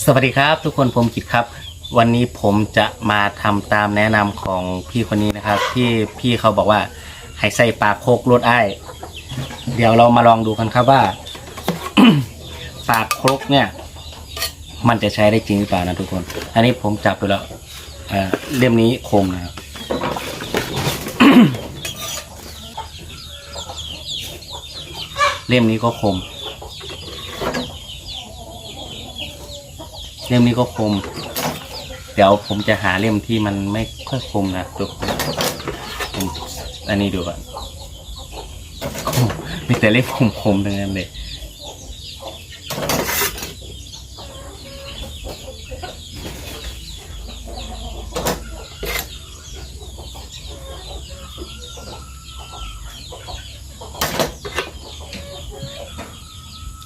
สวัสดีครับทุกคนผมกิตครับ วันนี้ผมจะมาทำตามแนะนำของพี่คนนี้นะครับ ที่พี่เขาบอกว่าให้ใส่ปากโคกรถไอ้เดี๋ยวเรามาลองดูกันครับว่าปากโคกเนี่ย มันจะใช้ได้จริงหรือเปล่านะทุกคน อันนี้ผมจับไปแล้วเอ่อเล่มนี้คมนะครับเล่มนี้ก็คม เล่มนี้ก็คม เดี๋ยวผมจะหาเล่มที่มันไม่ค่อยคมนะทุกคนผมอันนี้ดูก่อนมมีแต่เล่มคมๆทั้งนั้นเลย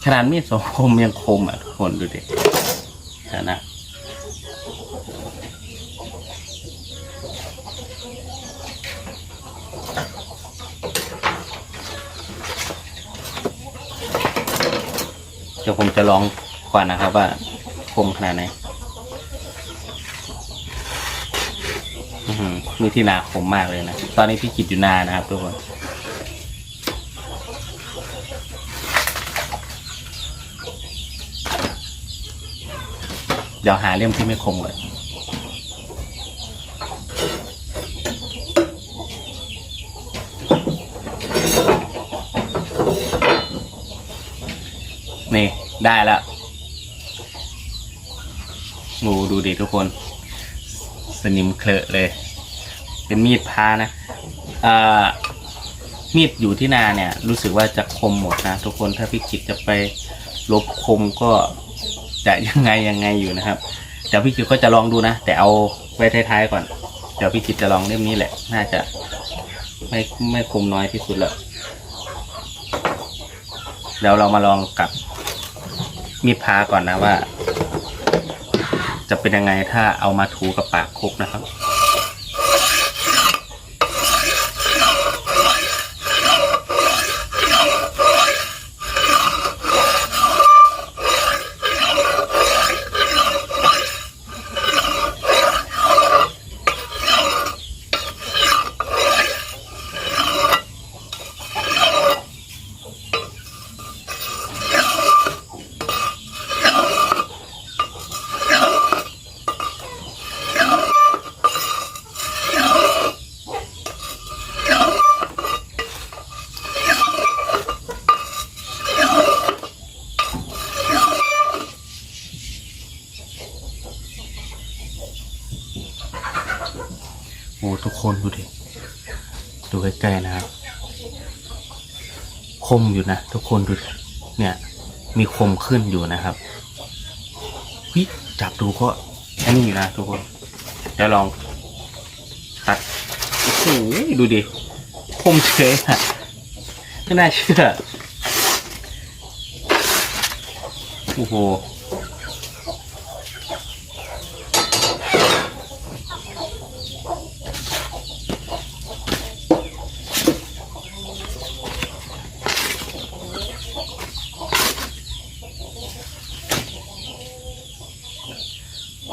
ขนาดมีดสองคมยังคมอะทุกคนดูดิ นะนะเดี๋ยวผมจะลองก่อนนะครับว่าคมขนาดไหนอื้อหือมีที่นาคมมากเลยนะ ตอนนี้พี่กิดอยู่นานะครับทุกคน ดี๋ยวหาเล่มที่ไม่คมก่อนนี่ได้แล้วโอดูดิทุกคน สนิมเคลอะเลย เป็นมีดพานะอ่ามีดอยู่ที่นาเนี่ย รู้สึกว่าจะคมหมดนะ ทุกคนถ้าพี่กิจจะไปลบคมก็ จะยังไงยังไงอยู่นะครับเดี๋ยวพี่คิวก็จะลองดูนะ แต่เอาไว้ท้ายๆก่อน เดี๋ยวพี่คิดจะลองเล่มนี้แหละ น่าจะ ไม่ไม่คุมน้อยที่สุดแล้วเดี๋ยวเรามาลองกับมีดพาก่อนนะว่า จะเป็นยังไงถ้าเอามาถูกับปากคุกนะครับ คนดูดิดูใกล้ๆนะครับ คมอยู่นะทุกคนดูเนี่ย มีคมขึ้นอยู่นะครับวิจับดูก็อันนี้อยู่นะทุกคนเดี๋ยวลองตัดโอ้โหดูดิคมเฉยอะไม่น่าเชื่อโอ้โห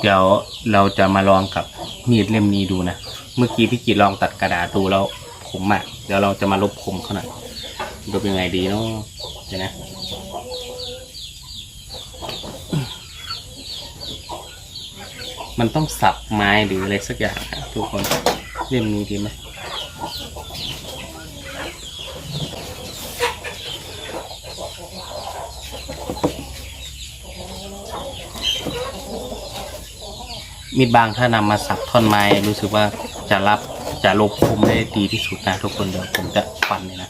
เดี๋ยวเราจะมาลองกับมีดเล่มนี้ดูนะ เมื่อกี้พี่กิจลองตัดกระดาษดูแล้วคมมาก เดี๋ยวเราจะมาลบคมเขาหน่อยดูเป็นไงดีเนาะเดี๋ยวนะมันต้องสับไม้หรืออะไรสักอย่างนะทุกคนเล่มนี้ดีไหม มีดบางถ้านำมาสับท่อนไม้รู้สึกว่าจะรับจะลบคมได้ดีที่สุดนะทุกคนเดี๋ยวผมจะฟันเลยนะ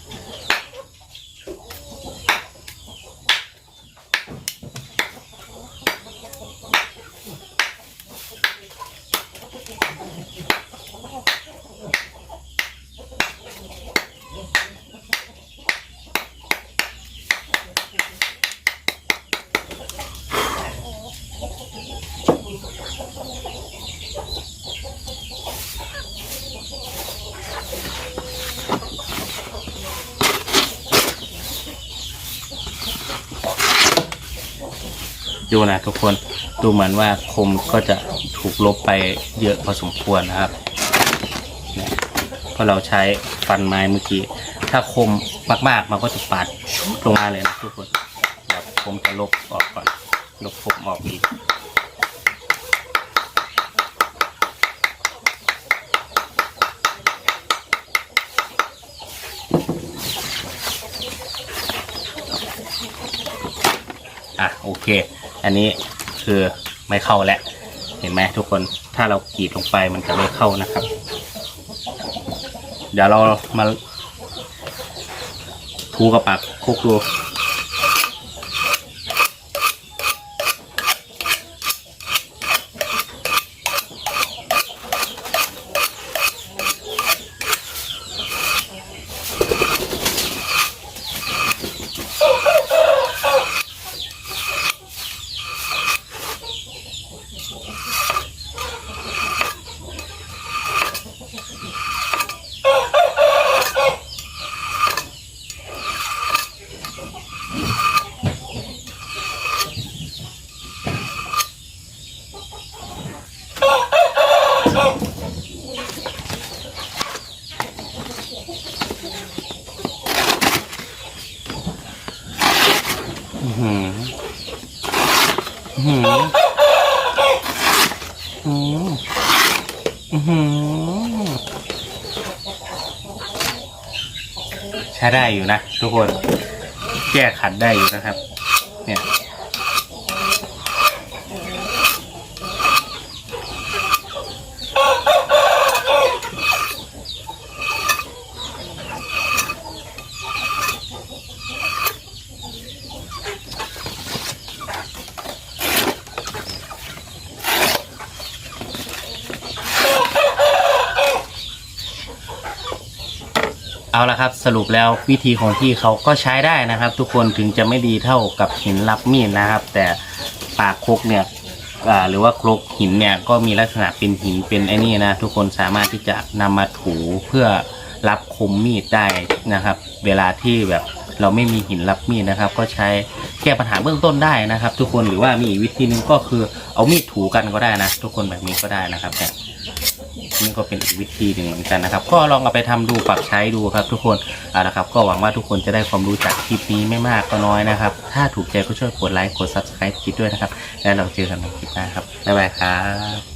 ดูนะทุกคนดูเหมือนว่าคมก็จะถูกลบไปเยอะพอสมควรนะครับเนี่ยเพราะเราใช้ฟันไม้เมื่อกี้ ถ้าคมมากๆมันก็จะปาดลงมาเลยนะทุกคนเดี๋ยวผมจะลบออกก่อน ลบผมออกอีกอะโอเค อันนี้คือไม่เข้าแล้วเห็นไหมทุกคนถ้าเรากรีดลงไปมันจะไม่เข้านะครับ เดี๋ยวเรามาทูกับปากคุกดู หือหือหือหือใช้ได้อยู่นะทุกคน แก้ขัดได้อยู่นะครับ เนี่ย เอาละครับสรุปแล้ววิธีของพี่เขาก็ใช้ได้นะครับ ทุกคนถึงจะไม่ดีเท่ากับหินรับมีดนะครับ แต่ปากคกเนี่ยอ่าหรือว่าครกหินเนี่ยก็มีลักษณะเป็นหินเป็นไอ้นี่นะ ทุกคนสามารถที่จะนำมาถูเพื่อรับคมมีดได้นะครับ เวลาที่แบบเราไม่มีหินรับมีดนะครับ ก็ใช้แก้ปัญหาเบื้องต้นได้นะครับ ทุกคนหรือว่ามีอีกวิธีหนึงก็คือเอามีดถูกันก็ได้นะ ทุกคนแบบนี้ก็ได้นะครับเนี่ย นี่ก็เป็นอีกวิธีหนึ่งเหมือนกันนะครับ ก็ลองเอาไปทำดูปรับใช้ดูครับ ทุกคนเอาละครับ ก็หวังว่าทุกคนจะได้ความรู้จากคลิปนี้ไม่มากก็น้อยนะครับ ถ้าถูกใจก็ช่วยกดไลค์กด subscribe คลิปด้วยนะครับ แล้วเราเจอกันในคลิปหน้าครับบ๊ายบายครับ